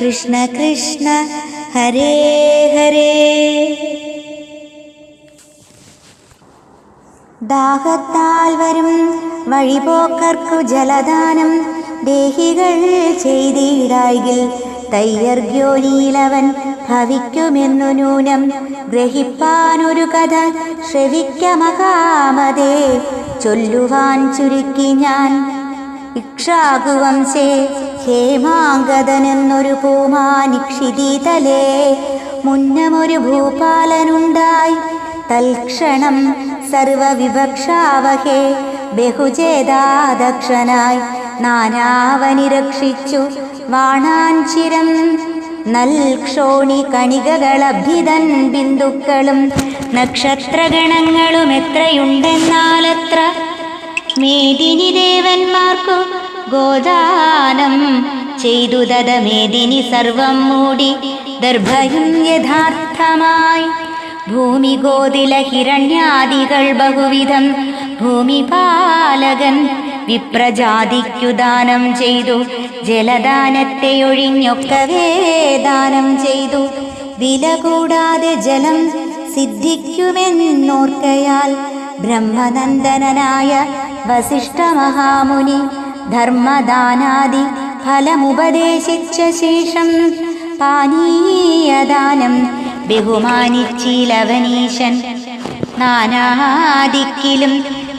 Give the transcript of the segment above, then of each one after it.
കൃഷ്ണ കൃഷ്ണ ഹരേ ഹരേ. ദാഹത്താൽ വരും വഴിപോക്കർക്കു ജലദാനം ദേഹികൾ ചെയ്തിടായിൽ തയ്യർഗ്യോനീലവൻ ഭവിക്കുമെന്നു നൂനം ഗ്രഹിപ്പാനൊരു കഥ ശ്രവിക്ക മഹാമതേ. ചൊല്ലുവാൻ ചുരുക്കി ഞാൻ ഇക്ഷാകുവംശേ ഹേമാങ്കദനെന്നൊരു പൂമാനിക്ഷിതീതലേ മുന്നമൊരു ഭൂപാലനുണ്ടായി. തൽക്ഷണം സർവവിവക്ഷാവഹേ. ബഹുചേതാദക്ഷനായി നാനാവനി രക്ഷിച്ചു വാണാഞ്ചിരം നൽക്ഷോണി കണികകളഭിതൻ ബിന്ദുക്കളും നക്ഷത്രഗണങ്ങളും എത്രയുണ്ടെന്നാലത്ര മേദിനി ദേവന്മാർക്കു ഗോദാനം ചെയ്തു തത മേദിനി സർവം മൂടി ദർഭയും യഥാർത്ഥമായി. ഭൂമി ഗോതില ഹിരണ്യാദികൾ ബഹുവിധം ഭൂമിപാലകൻ വിപ്രജാതിക്കു ദാനം ചെയ്തു. ജലദാനത്തെ ഒഴിഞ്ഞൊക്കവേ ദാനം ചെയ്തു. വില കൂടാതെ ജലം സിദ്ധിക്കുമെന്നോർക്കയാൽ ബ്രഹ്മനന്ദനായ വസിഷ്ഠ മഹാമുനി ധർമ്മദാനാദി ഫലമുപദേശിച്ച ശേഷം പാനീയദാനം ബഹുമാനിച്ചിലവനീശൻ. നാനാദിക്കിലും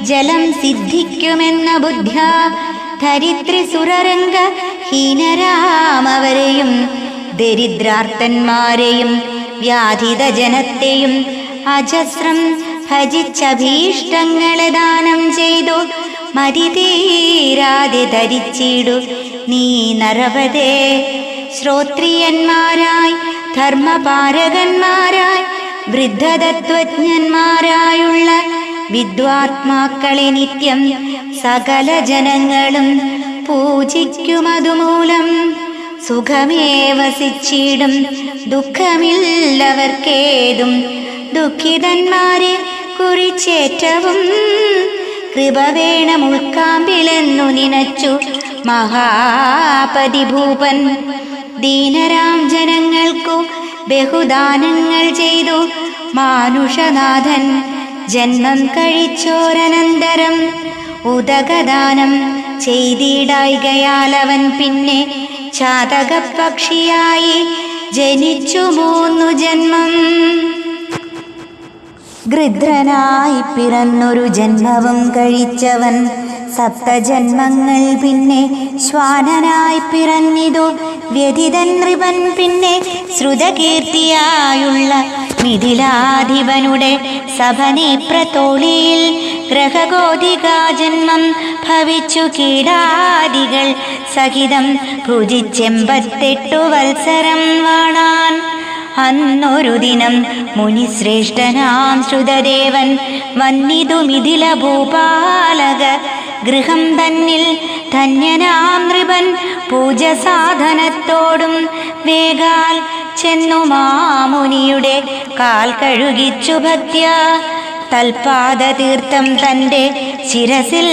ജലം സിദ്ധിക്കുമെന്ന ബുദ്ധ്യ ധരിത്രി സുരരംഗ ഹീനരാമവരെയും ദരിദ്രാർത്ഥന്മാരെയും വ്യാധിത ജനത്തെയും അജസ്രം ഭജിച്ചഭീഷ്ടങ്ങളെ ദാനം ചെയ്തു. മതി തീരാതെ ധരിച്ചിടു. നീ നരപതേ ശ്രോത്രിയന്മാരായി ധർമ്മപാരകന്മാരായി വൃദ്ധതത്വജ്ഞന്മാരായുള്ള വിദ്വാത്മാക്കളെ നിത്യം സകല ജനങ്ങളും പൂജിക്കുമതുമൂലം സുഖമേ വസിച്ചിടും. ദുഃഖമില്ലവർക്കേതും. ദുഃഖിതന്മാരെ കുറിച്ചേറ്റവും കൃപ വേണം ഉൾക്കാമ്പിലെന്നു നിനച്ചു മഹാപതിഭൂപൻ. ദീനരാം ജനങ്ങൾക്കു ബഹുദാനങ്ങൾ ചെയ്തു മാനുഷനാഥൻ. ജന്മം കഴിച്ചോരനന്തരം ഉദകദാനം ചെയ്തിടായികയാൽ അവൻ പിന്നെ ചാതകപക്ഷിയായി ജനിച്ചു മൂന്നു ഗൃധ്രനായി പിറന്നൊരു ജന്മവും കഴിച്ചവൻ സപ്തജന്മങ്ങൾ പിന്നെ ശ്വാനനായി പിറന്നിതു. വ്യതിതൻ നൃപൻ പിന്നെ ശ്രുതകീർത്തിയായുള്ള മിഥിലാധിപനുടെ സഭനേപ്രത്തോളിയിൽ ഗ്രഹഗോധികാ ജന്മം ഭവിച്ചു. കീടാദികൾ സഹിതം ഭുജിച്ചെമ്പത്തെട്ടു വത്സരം വാണാൻ. അന്നൊരു ദിനം മുനിശ്രേഷ്ഠനാം ശ്രുതദേവൻ വന്നിതു മിഥില ഭൂപാലക ഗൃഹം തന്നിൽ ധന്യനാം നൃപൻ പൂജ സാധനത്തോടും വേഗാൽ ചെന്നു മാമുനിയുടെ കാൽ കഴുകിച്ചു ഭക്യ തൽപാദതീർത്ഥം തന്റെ ശിരസിൽ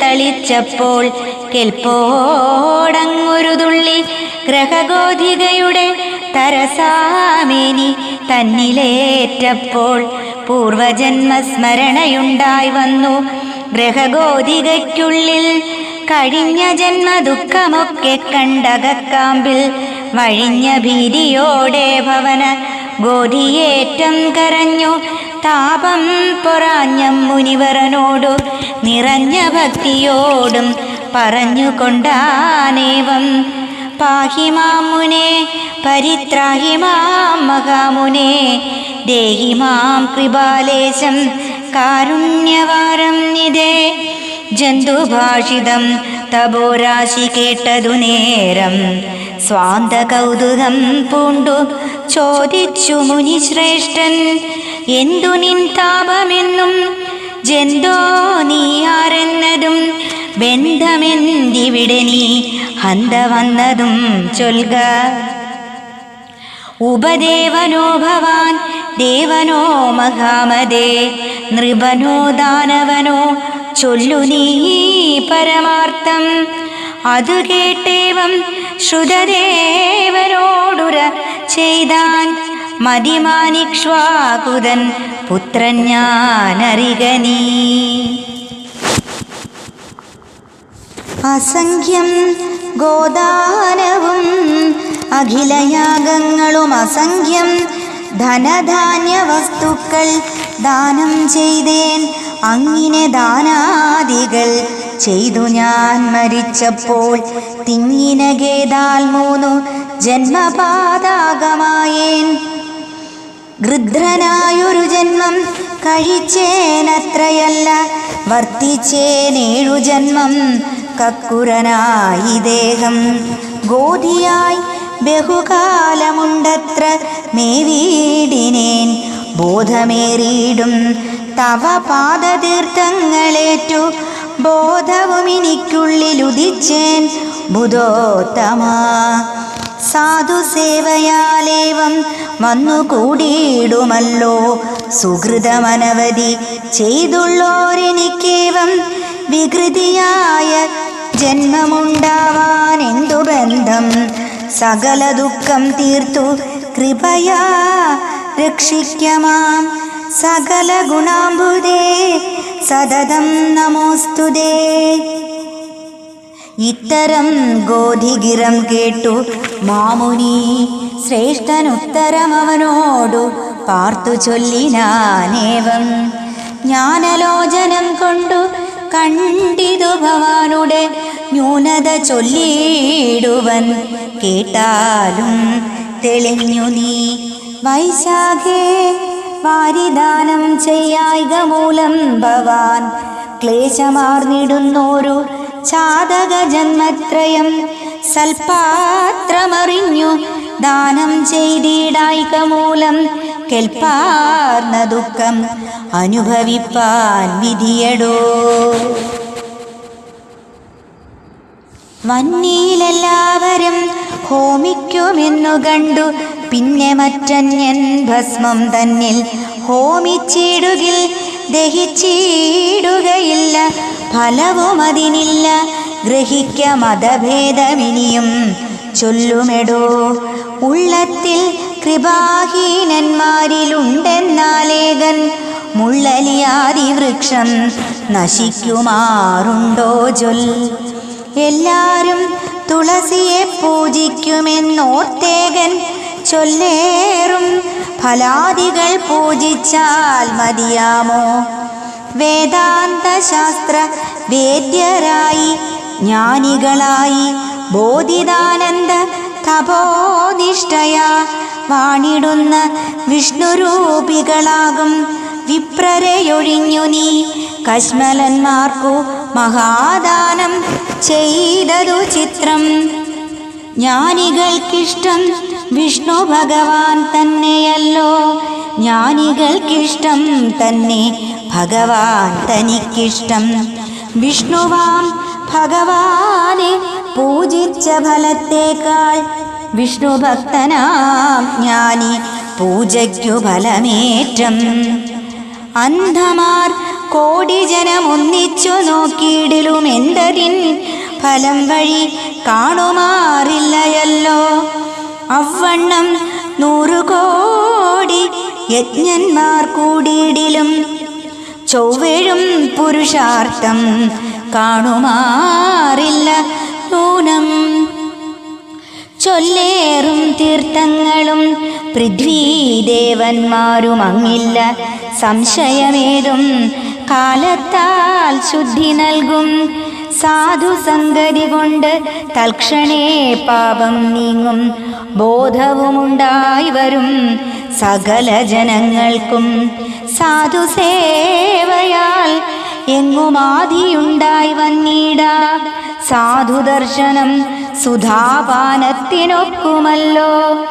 തളിച്ചപ്പോൾ കെൽപ്പോടങ്ങൊരു തുള്ളി ഗ്രഹഗോധികയുടെ തരസാമേനി തന്നിലേറ്റപ്പോൾ പൂർവജന്മസ്മരണയുണ്ടായി വന്നു. ഗ്രഹഗോധികയ്ക്കുള്ളിൽ കഴിഞ്ഞ ജന്മ ദുഃഖമൊക്കെ കണ്ടകക്കാമ്പിൽ വഴിഞ്ഞ ഭീതിയോടെ ഭവന ഗോധിയേറ്റം കരഞ്ഞു. താപം പൊറാഞ്ഞ മുനിവരനോടു നിറഞ്ഞ ഭക്തിയോടും പറഞ്ഞുകൊണ്ടാനേവം. പാഹി പരിത്രാഹിമാം പരിത്രാഹി മാം മഹാമുനെ കൃപാലേശം കാരുണ്യവാരം നിധേ ജന്തുഭാഷിതം തപോരാശി കേട്ടതു നേരം സ്വാന്ത കൗതുകം പൂണ്ടു. ചോദിച്ചു മുനിശ്രേഷ്ഠൻ എന്തു നിൻ താപമെന്നും? ജന്തോ നീ ആരെന്നതും? ബന്ധമെന്തിവിടെ നീ? ഹന്ത വന്നതും ചൊൽക. ഉപദേവനോ ഭവാൻ ദേവനോ മഹാമതേ. നൃപനോ ദാനവനോ ചൊല്ലു നീ പരമാർത്ഥം. അതു കേട്ടേവം ശ്രുതദേവനോടുര ചെയ്താൻ മതിമാനിക്ഷ്വാകുതൻ പുത്രൻ ഞാനറിക നീ. അസംഖ്യം ഗോദാനവും അഖിലയാഗങ്ങളും അസംഖ്യം. ധനധാന്യ വസ്തുക്കൾ ദാനം ചെയ്തേൻ അങ്ങിനെ ദാനാദികൾ. ചെയ്തു ഞാൻ മരിച്ചപ്പോൾ തിങ്ങിന ഗേതാൽ മൂന്നു ജന്മപാതാകമായേൻ. ഗൃധ്രനായൊരു ജന്മം കഴിച്ചേനത്രയല്ല വർത്തിച്ചേനേഴു ജന്മം കക്കുരനായി ദേഹം. ഗോധിയായി ബഹുകാലമുണ്ടത്ര മേവീടിനേൻ. ബോധമേറിയിടും തവ പാദതീർത്ഥങ്ങളേറ്റു. ബോധവും എനിക്കുള്ളിലുദിച്ചേൻ ബുധോത്തമാ. സാധുസേവയാലേവം വന്നുകൂടിയിടുമല്ലോ. സുഹൃതമനവധി ചെയ്തുള്ളോരെനിക്കേവം വികൃതിയായ ജന്മമുണ്ടാവാൻ എന്തു ബന്ധം സകല ദുഃഖം തീർത്തു. കൃപയാ രക്ഷിക്കമാം. സകല ഗുണാംബുദേ സതതം നമോസ്തുതേ. ഇത്തരം ഗോധിഗിരം കേട്ടു മാമുനി. ശ്രേഷ്ഠനുത്തരം അവനോടു പാർത്തു ചൊല്ലിനാനേവം. ജ്ഞാനലോചനം കൊണ്ടു കണ്ടിതു ഭവാനുടെ ന്യൂനത ചൊല്ലിയിടുവൻ. കേട്ടാലും തെളിഞ്ഞു നീ. വൈശാഖേ വാരിദാനം ചെയ്യായിക മൂലം ഭവാൻ. ക്ലേശമാർന്നിടുന്നോരു ചാതക ജന്മത്രയം സൽപാത്രമറിഞ്ഞു. ദാനം ചെയ്തിടായിക മൂലം കെൽപ്പാർന്ന ദുഃഖം അനുഭവിപ്പാൻ വിധിയടോ. വന്നിയിലെല്ലാവരും ഹോമിക്കുമെന്നു കണ്ടു. പിന്നെ മറ്റന്യൻ ഭസ്മം തന്നിൽ ഹോമിച്ചിടുകിൽ ദഹിച്ചിടുകയില്ല. ഫലവും അതിനില്ല. ഗ്രഹിക്ക മതഭേദമിനിയും. ചൊല്ലുമെടോ ഉള്ളത്തിൽ കൃപാഹീനന്മാരിലുണ്ടെന്നാലേകൻ മുള്ളലിയാതി വൃക്ഷം നശിക്കുമാറുണ്ടോ ചൊൽ. എല്ലാരും തുളസിയെ പൂജിക്കുമെന്നോർത്തേകൻ ചൊല്ലേറും ഫലാദികൾ പൂജിച്ചാൽ മതിയാമോ? വേദാന്ത ശാസ്ത്ര വേദ്യരായി ജ്ഞാനികളായി ബോധിതാനന്ദ തപോനിഷ്ഠയ വാണിടുന്ന വിഷ്ണുരൂപികളാകും വിപ്രരെയൊഴിഞ്ഞു നീ. കശ്മലന്മാർക്കു മഹാദാനം ചെയ്തതു ചിത്രം. ജ്ഞാനികൾക്കിഷ്ടം വിഷ്ണു ഭഗവാൻ തന്നെയല്ലോ. ജ്ഞാനികൾക്കിഷ്ടം തന്നെ ഭഗവാൻ തനിക്കിഷ്ടം. വിഷ്ണുവാം ഭഗവാനെ പൂജിച്ച ഫലത്തേക്കാൾ വിഷ്ണു ഭക്തനാം ജ്ഞാനി. പൂജയ്ക്കു ഫലമേറ്റം. അന്ധമാർ കോടി ജനം ഒന്നിച്ചു നോക്കിയിടിലും എന്തതിൻ ഫലം വഴി കാണുമാറില്ലയല്ലോ. അവണ്ണം നൂറു കോടി യജ്ഞന്മാർ കൂടിയിടിലും ചൊവ്വഴും പുരുഷാർത്ഥം കാണുമാറില്ല നൂനം. ചൊല്ലേറും തീർത്ഥങ്ങളും പൃഥ്വീദേവന്മാരും അങ്ങില്ല സംശയമേതും കാലത്താൽ ശുദ്ധി നൽകും. സാധുസംഗതി കൊണ്ട് തൽക്ഷണേ പാപം നീങ്ങും. ബോധവുമുണ്ടായി വരും സകല ജനങ്ങൾക്കും. സാധു സാധുസേവയാൽ എങ്ങുമാതിയുണ്ടായി സാധു സാധുദർശനം സുധാപാനത്തിനൊക്കുമല്ലോ.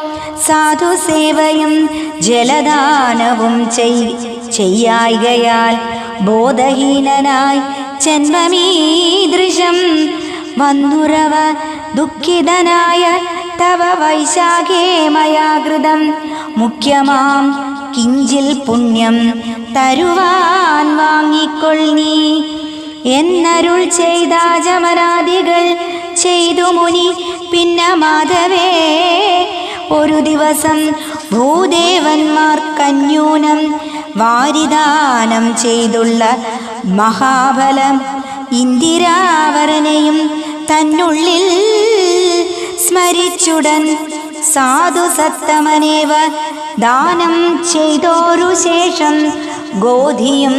സാധുസേവയും ജലദാനവും ചെയ് ചെയ്യായികയാൽ ബോധഹീനനായി ജന്മമീദൃശം വന്നുറവ ദുഃഖിതനായ തവ വൈശാഖേ മയാകൃതം. മുഖ്യമാം കിഞ്ചിൽ പുണ്യം തരുവാൻ വാങ്ങിക്കൊള്ളി എന്നരുൾ ചെയ്താചമനാദികൾ ചെയ്തു മുനി പിന്നെ മാധവേ. ഒരു ദിവസം ഭൂദേവന്മാർക്കന്യൂനം വാരിദാനം ചെയ്തുള്ള മഹാബലം ഇന്ദിരാവരനെയും തന്നുള്ളിൽ സ്മരിച്ചുടൻ സാധു സത്തമനേവ ദാനം ചെയ്തോരു ശേഷം ഗോധിയും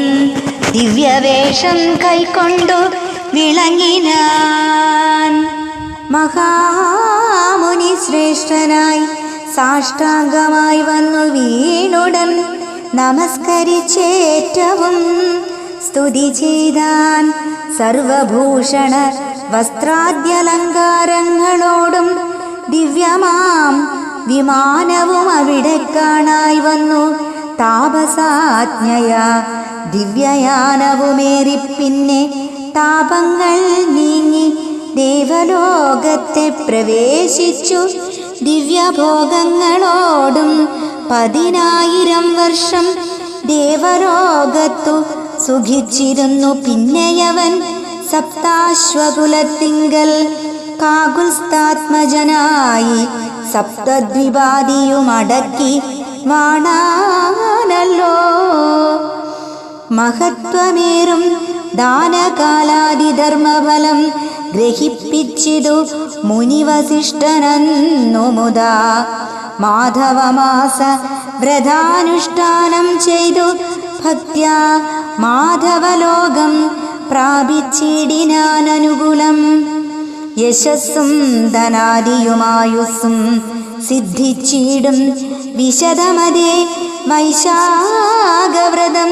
ദിവ്യവേഷം കൈക്കൊണ്ടു വിളങ്ങിനാൻ. മഹാമുനി ശ്രേഷ്ഠനായി സാഷ്ടാംഗമായി വന്നു വീണുടൻ നമസ്കരിച്ചേറ്റവും സ്തുതി ചെയ്താൻ സർവഭൂഷണ വസ്ത്രാദ്യലങ്കാരങ്ങളോടും ദിവ്യമാം വിമാനവും അവിടെ കാണായി വന്നു. താപസാജ്ഞയ ദിവ്യയാനവുമേറി പിന്നെ താപങ്ങൾ നീങ്ങി ദേവലോകത്തെ പ്രവേശിച്ചു. ദിവ്യഭോഗങ്ങളോടും പതിനായിരം വർഷം ദേവരോഗത്തു സുഖിച്ചിരുന്നു. പിന്നെയവൻ സപ്താശ്വകുലത്തിങ്കൽ കാകുൽസ്ഥാത്മജനായി സപ്തദ്വിപാദിയുമടക്കി വാണാനല്ലോ. മഹത്വമേറും ദാനകാലാദിധർമ്മഫലം ഗ്രഹിപ്പിച്ചിതു മുനിവസിഷ്ഠനന്നു മുതാ. മാധവമാസ വ്രതാനുഷ്ഠാനം ചെയ്തു. ഭക്യ മാധവലോകം പ്രാപിച്ചിടിനാനനുകൂലം യശസ്സും ധനാദിയുമായുസ്സും സിദ്ധിച്ചിടും വിശദമതേ വൈശാഖവ്രതം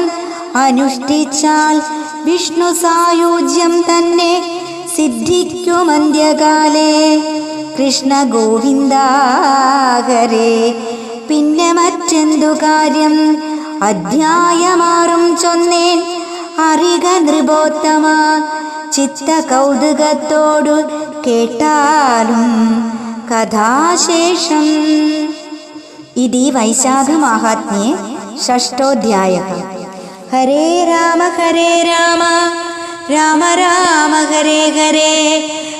അനുഷ്ഠിച്ചാൽ വിഷ്ണു സായുജ്യം തന്നെ സിദ്ധിക്കുമന്ത്യകാലേ. കൃഷ്ണ ഗോവിന്ദാകരേ പിന്നെ മറ്റെന്തു കാര്യം? അധ്യായമാറും ചൊന്നേൻ. അറിക നൃപോത്തമ. ചിത്ത കൗതുകത്തോടു കേട്ടാലും കഥാശേഷം. ഇതി വൈശാഖമാഹാത്മ്യേ ഷഷ്ടോധ്യായ ഹരേ രാമ ഹരേ രാമ. രാമ രാമ ഹരേ ഹരേ.